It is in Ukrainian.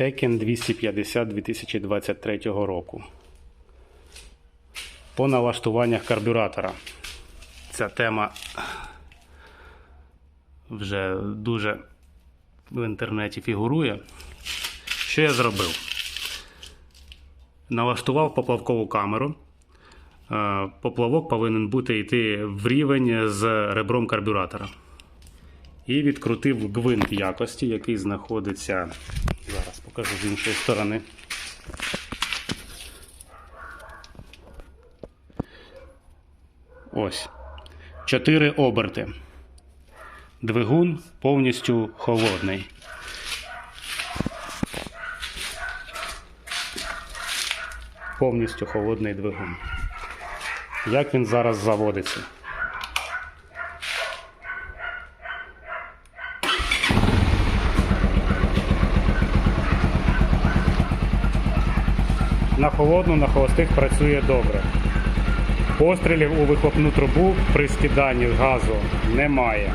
Tekken 250 2023 року. По налаштуваннях карбюратора. Ця тема вже дуже в інтернеті фігурує. Що я зробив? Налаштував поплавкову камеру. Е, Поплавок повинен бути йти в рівень з ребром карбюратора. І відкрутив гвинт якості, який знаходиться. Зараз покажу з іншої сторони. Ось. Чотири оберти. Двигун повністю холодний. Повністю холодний двигун. Як він зараз заводиться? На холодну, на холостих працює добре. Пострілів у вихлопну трубу при скиданні газу немає.